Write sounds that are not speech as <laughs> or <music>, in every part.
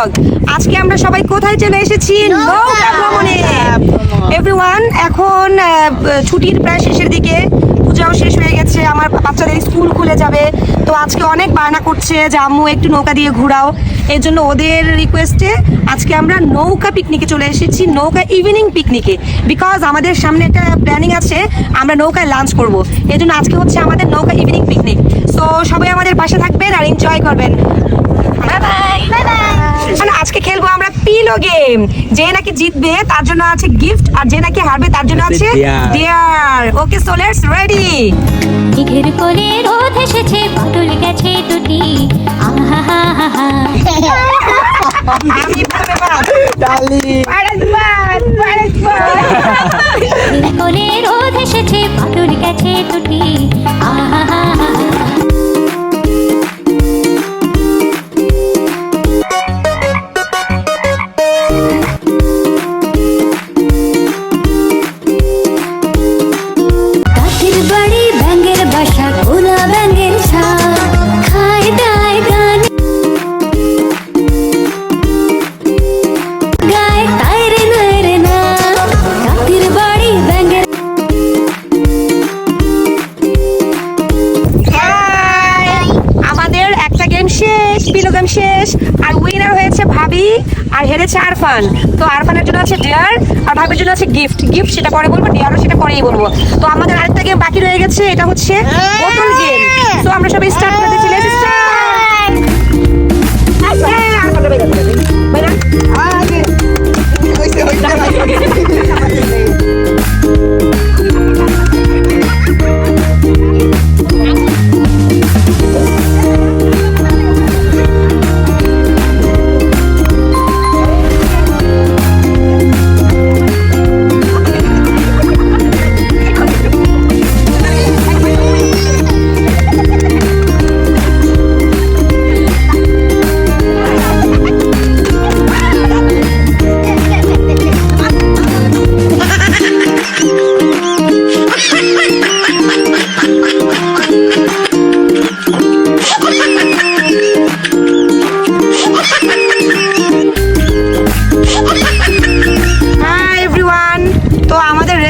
Vlog আজকে আমরা সবাই কোথায় চলে এসেছি? নৌকা ভ্রমণে। এভরিওয়ান এখন ছুটির প্রায় শেষের দিকে। পূজাও শেষ হয়ে গেছে। আমার বাচ্চাদের স্কুল খুলে যাবে। তো আজকে অনেক বায়না করছে যে আম্মু একটু নৌকা দিয়ে ঘোরাও। এর জন্য ওদের রিকোয়েস্টে আজকে আমরা নৌকা পিকনিকে চলে এসেছি। নৌকা ইভিনিং পিকনিকে বিকজ আমাদের সামনে একটা প্ল্যানিং আছে। আমরা নৌকায় লাঞ্চ করব। এই জন্য আজকে হচ্ছে আমাদের নৌকা ইভিনিং পিকনিক সো সবাই আমাদের পাশে থাকবেন আর এনজয় করবেন। বাই বাই আজকে খেলব আমরা পিলো গেম। যে নাকি জিতবে তার জন্য আছে গিফট আর যে নাকি হারবে তার জন্য আছে. Dear okay so let's ready মেঘের কোলে রোদ এসেছে পটল গেছে দুটি। আহা হা হা হা। আমি কোলে রোদ এসেছে পটল গেছে দুটি। আহা শেষ। আর উইনার হয়েছে ভাবি আর হেরেছে আরফান। তো আরফানের জন্য আছে ডিয়ার আর ভাবির জন্য আছে গিফট গিফট সেটা পরে বলব ডিয়ারও সেটা পরেই বলব। তো আমাদের আরেকটা গেম বাকি রয়ে গেছে এটা হচ্ছে বোতল গেম তো আমরা সবাই স্টার্ট করে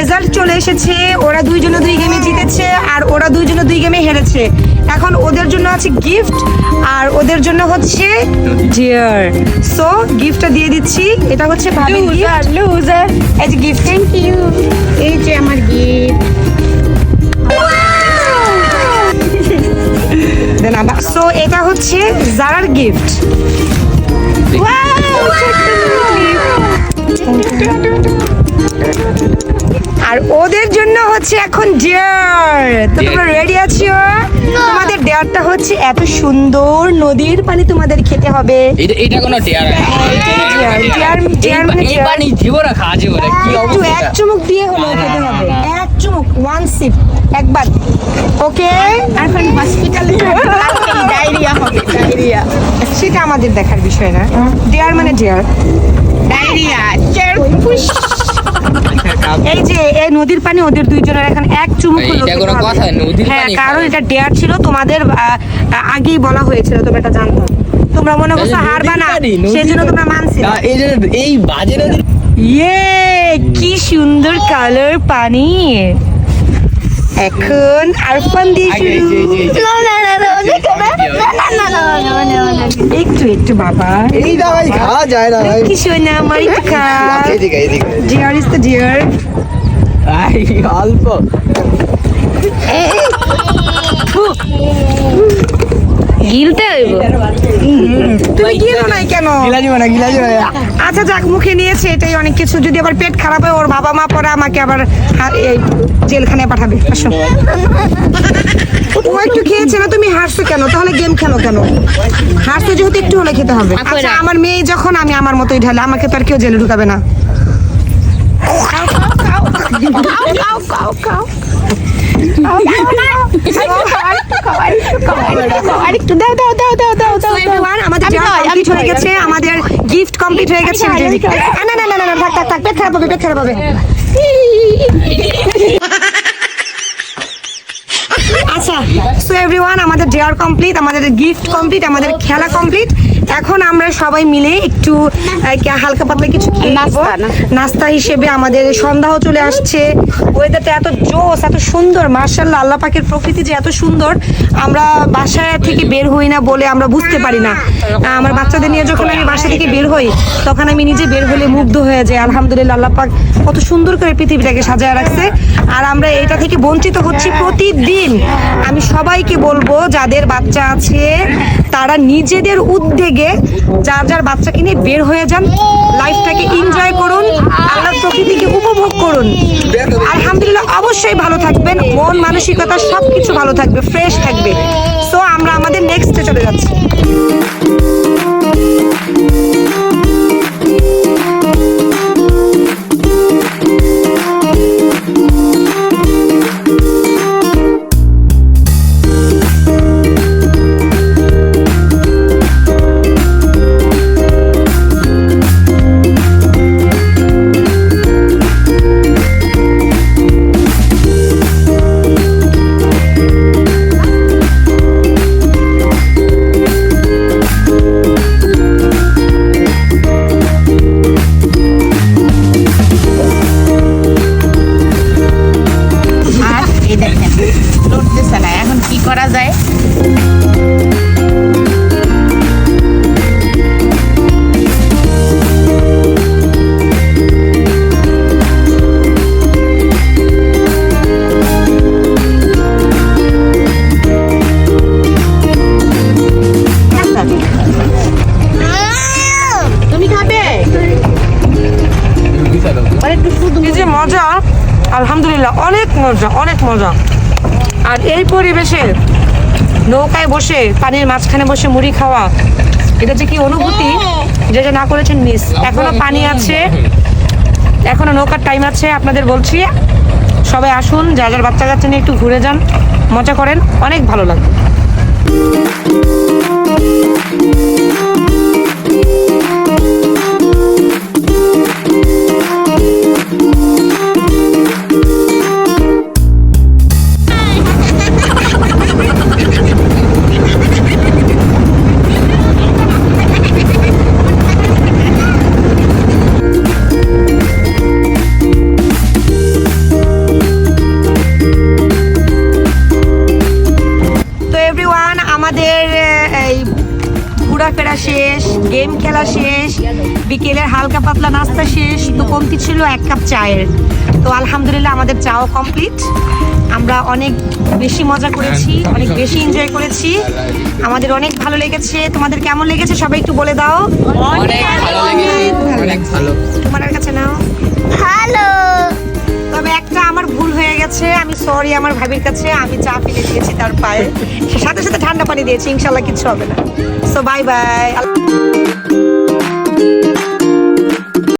রেজাল্ট চলে এসেছে ওরা দুইজনে দুই গেমে জিতেছে আর ওরা দুইজনে দুই গেমে হেরেছে। এখন ওদের জন্য আছে গিফট আর ওদের জন্য হচ্ছে ডিয়ার সো গিফটটা দিয়ে দিচ্ছি। এটা হচ্ছে ভাবির গিফট লুজার এই যে গিফট থ্যাংক ইউ এই যে আমার গিফট দেন আবার। সো এটা হচ্ছে জারার গিফট আর ওদের জন্য হচ্ছে এখন ডিয়ার তো তোমরা রেডি আছো? তোমাদের ডেয়ারটা হচ্ছে এত সুন্দর। নদীর পানি তোমাদের খেতে হবে। এটা এটা কোনো টিয়ার ডিয়ার ডিয়ার ডিয়ার মানে এই dear। পানি জীবরা খাওয়া জীবরা কি একটু এক অবস্থা চুমুক দিয়ে হলো খেতে হবে। এক চুমুক ওয়ান সিপ একবার। ওকে? এখন হসপিটালে ডায়রিয়া হবে ডায়রিয়া সেটা আমাদের দেখার বিষয় না। ডিয়ার মানে ডিয়ার ডায়রিয়া <laughs> এই যে এই নদীর পানি ওদের দুইজনের এখন এক চুমুক হলো এটা কোনো কথা? নদীর হ্যাঁ কারণ এটা ডেয়ার ছিল তোমাদের আগেই বলা হয়েছিল তোমরা এটা জানতো তোমরা মনে করছ হারবা না সেজন্য সেই জন্য তোমরা মানছিলে। এই যে এই বাজে নদীর ইয়ে কি সুন্দর কালার পানি। এখন আরফান দিয়ে একটু একটু বাবা এই না ভাই খাওয়া যায় না ভাই কি শোনা আমার খা এদিকে এদিকে dear is the dear I, অল্প গিলতে হইব? তুমি গিলো নাই কেন? গিলা যাবে না গিলা যাবে না। আচ্ছা যাক মুখে নিয়েছে এটাই অনেক কিছু। যদি আবার পেট খারাপ হয় ওর বাবা মা পরে আমাকে আবার জেলখানায় পাঠাবে। আসো। ও একটু খেয়েছে না তুমি হারছো কেন? তাহলে গেম খেলো কেন? হারছো যেহেতু একটু হলে খেতে হবে। আচ্ছা আমার মেয়ে যখন আমি আমার মতোই ঢালে। আমাকে তো আর কেউ জেলে ঢুকাবে না। দাও দাও দাও দাও দাও আমাদের গেছে আমাদের গিফট কমপ্লিট হয়ে গেছে না না না না থাক থাক থাক পেট খারাপ হবে পেট খারাপ হবে আচ্ছা সো এভরিওয়ান আমাদের ডেয়ার কমপ্লিট আমাদের গিফট কমপ্লিট আমাদের খেলা কমপ্লিট এখন আমরা সবাই মিলে একটু হালকা পাতলা কিছু খেয়ে নাস্তা হিসেবে আমাদের সন্ধ্যাও চলে আসছে। ওয়েদারটা এত জোস এত সুন্দর মার্শাল্লাহ আল্লাহ পাকের প্রকৃতি যে এত সুন্দর আমরা বাসায় থেকে বের হই না বলে আমরা বুঝতে পারি না। আমার বাচ্চাদের নিয়ে যখন আমি বাসা থেকে বের হই তখন আমি নিজে বের হলে মুগ্ধ হয়ে যাই। আলহামদুলিল্লাহ আল্লাহ পাক কত সুন্দর করে পৃথিবীটাকে সাজায় রাখছে। আর আমরা এটা থেকে বঞ্চিত হচ্ছি প্রতিদিন। আমি সবাইকে বলব যাদের বাচ্চা আছে তারা নিজেদের উদ্যোগে যার যার বাচ্চাকে নিয়ে বের হয়ে যান লাইফটাকে এনজয় করুন, আল্লাহর প্রকৃতিকে উপভোগ করুন। আলহামদুলিল্লাহ, অবশ্যই ভালো থাকবেন, মন, মানসিকতা সবকিছু ভালো থাকবে ফ্রেশ থাকবে। সো আমরা আমাদের নেক্সটে চলে যাচ্ছি। যে মজা। আলহামদুলিল্লাহ, অনেক মজা অনেক মজা। আর এই পরিবেশে নৌকায় বসে, পানির মাঝখানে বসে মুড়ি খাওয়া, এটা যে কি অনুভূতি, যে যে না করেছেন মিস। এখনও পানি আছে, এখনও নৌকার টাইম আছে, আপনাদের বলছি। সবাই আসুন, যা যার বাচ্চা কাচ্চা নিয়ে একটু ঘুরে যান, মজা করেন, অনেক ভালো লাগবে। এই ঘোরাফেরা শেষ গেম খেলা শেষ বিকেলের হালকা পাতলা নাস্তা শেষ তো কমতি ছিল এক কাপ চায়ের। তো আলহামদুলিল্লাহ আমাদের চাও কমপ্লিট আমরা অনেক বেশি মজা করেছি অনেক বেশি এনজয় করেছি। আমাদের অনেক ভালো লেগেছে। তোমাদের কেমন লেগেছে সবাই একটু বলে দাও। অনেক ভালো লেগেছে। তোমার কাছে নাও। ভালো। ভুল হয়ে গেছে, আমি সরি আমার ভাবির কাছে, আমি চা ফেলে দিয়েছি তার পায়ে। সাথে সাথে ঠান্ডা পানি দিয়েছি, ইনশাল্লাহ কিছু হবে না। So bye bye